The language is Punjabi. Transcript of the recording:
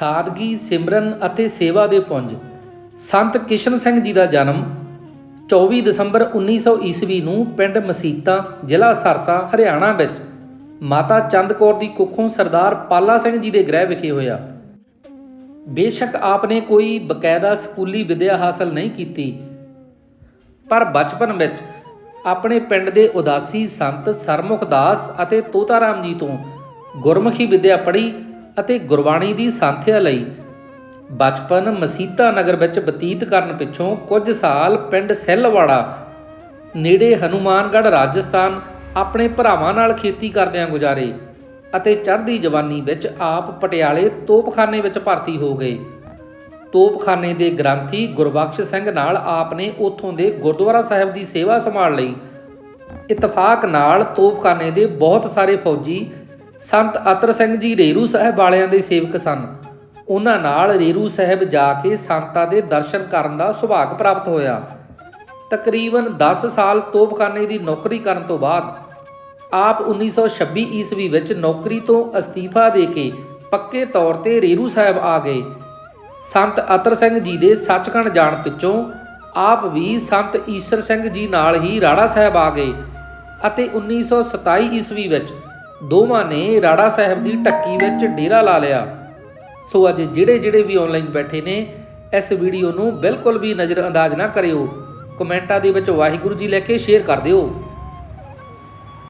ਸਾਦਗੀ, ਸਿਮਰਨ ਅਤੇ ਸੇਵਾ ਦੇ ਪੁੰਜ। ਸੰਤ ਕਿਸ਼ਨ ਸਿੰਘ ਜੀ ਦਾ ਜਨਮ 24 ਦਸੰਬਰ 1900 ਈਸਵੀ ਨੂੰ ਪਿੰਡ ਮਸੀਤਾ, ਜ਼ਿਲ੍ਹਾ ਸਰਸਾ, ਹਰਿਆਣਾ ਵਿੱਚ। ਮਾਤਾ ਚੰਦ ਕੌਰ ਦੀ ਕੁੱਖੋਂ ਸਰਦਾਰ ਪਾਲਾ ਸਿੰਘ ਜੀ ਦੇ ਗ੍ਰਹਿ ਵਿਖੇ ਹੋਇਆ। ਬੇਸ਼ੱਕ ਆਪਨੇ ਕੋਈ ਬਕਾਇਦਾ ਸਕੂਲੀ ਵਿੱਦਿਆ ਹਾਸਲ ਨਹੀਂ ਕੀਤੀ। ਪਰ ਬਚਪਨ ਵਿੱਚ ਆਪਣੇ ਪਿੰਡ ਦੇ ਉਦਾਸੀ ਸੰਤ ਸਰਮੁਖ ਦਾਸ ਅਤੇ ਤੋਤਾ ਰਾਮ ਜੀ ਤੋਂ ਗੁਰਮੁਖੀ ਵਿੱਦਿਆ ਪੜ੍ਹੀ ਅਤੇ ਗੁਰਬਾਣੀ ਦੀ ਸਾਂਥਿਆ ਲਈ ਬਚਪਨ ਮਸੀਤਾ ਨਗਰ ਵਿੱਚ ਬਤੀਤ ਕਰਨ ਪਿੱਛੋਂ ਕੁਝ ਸਾਲ ਪਿੰਡ ਸੈੱਲਵਾੜਾ, ਨੇੜੇ ਹਨੂਮਾਨਗੜ੍ਹ, ਰਾਜਸਥਾਨ ਆਪਣੇ ਭਰਾਵਾਂ ਨਾਲ ਖੇਤੀ ਕਰਦਿਆਂ ਗੁਜ਼ਾਰੇ ਅਤੇ ਚੜ੍ਹਦੀ ਜਵਾਨੀ ਵਿੱਚ ਆਪ ਪਟਿਆਲੇ ਤੋਪਖਾਨੇ ਵਿੱਚ ਭਰਤੀ ਹੋ ਗਏ। ਤੋਪਖਾਨੇ ਦੇ ਗ੍ਰੰਥੀ ਗੁਰਬਖਸ਼ ਸਿੰਘ ਨਾਲ ਆਪ ਨੇ ਉੱਥੋਂ ਦੇ ਗੁਰਦੁਆਰਾ ਸਾਹਿਬ ਦੀ ਸੇਵਾ ਸੰਭਾਲ ਲਈ ਇਤਫਾਕ ਨਾਲ ਤੋਪਖਾਨੇ ਦੇ ਬਹੁਤ ਸਾਰੇ ਫੌਜੀ ਸੰਤ ਅਤਰ ਸਿੰਘ ਜੀ ਰੇਰੂ ਸਾਹਿਬ ਵਾਲਿਆਂ ਦੇ ਸੇਵਕ ਸਨ। ਉਹਨਾਂ ਨਾਲ ਰੇਰੂ ਸਾਹਿਬ ਜਾ ਕੇ ਸੰਤਾਂ ਦੇ ਦਰਸ਼ਨ ਕਰਨ ਦਾ ਸੁਭਾਗ ਪ੍ਰਾਪਤ ਹੋਇਆ। ਤਕਰੀਬਨ 10 ਸਾਲ ਤੋਪਖਾਨੇ ਦੀ ਨੌਕਰੀ ਕਰਨ ਤੋਂ ਬਾਅਦ, ਆਪ 1926 ਈਸਵੀ ਵਿੱਚ ਨੌਕਰੀ ਤੋਂ ਅਸਤੀਫਾ ਦੇ ਕੇ ਪੱਕੇ ਤੌਰ ਤੇ ਰੇਰੂ ਸਾਹਿਬ ਆ ਗਏ। ਸੰਤ ਅਤਰ ਸਿੰਘ ਜੀ ਦੇ ਸੱਚਖੰਡ ਜਾਣ ਪਿੱਛੋਂ ਆਪ ਵੀ ਸੰਤ ਈਸਰ ਸਿੰਘ ਜੀ ਨਾਲ ਹੀ ਰਾੜਾ ਸਾਹਿਬ ਆ ਗਏ ਅਤੇ 1927 ਈਸਵੀ ਵਿੱਚ ਦੋਵਾਂ ਨੇ ਰਾੜਾ ਸਾਹਿਬ ਦੀ ਟੱਕੀ ਵਿੱਚ ਡੇਰਾ ਲਾ ਲਿਆ। ਸੋ ਅੱਜ ਜਿਹੜੇ ਜਿਹੜੇ ਵੀ ਆਨਲਾਈਨ ਬੈਠੇ ਨੇ, ਇਸ ਵੀਡੀਓ ਨੂੰ ਬਿਲਕੁਲ ਵੀ ਨਜ਼ਰਅੰਦਾਜ਼ ਨਾ ਕਰਿਓ। ਕਮੈਂਟਾਂ ਦੇ ਵਿੱਚ ਵਾਹਿਗੁਰੂ ਜੀ ਲੈ ਕੇ ਸ਼ੇਅਰ ਕਰ ਦਿਓ।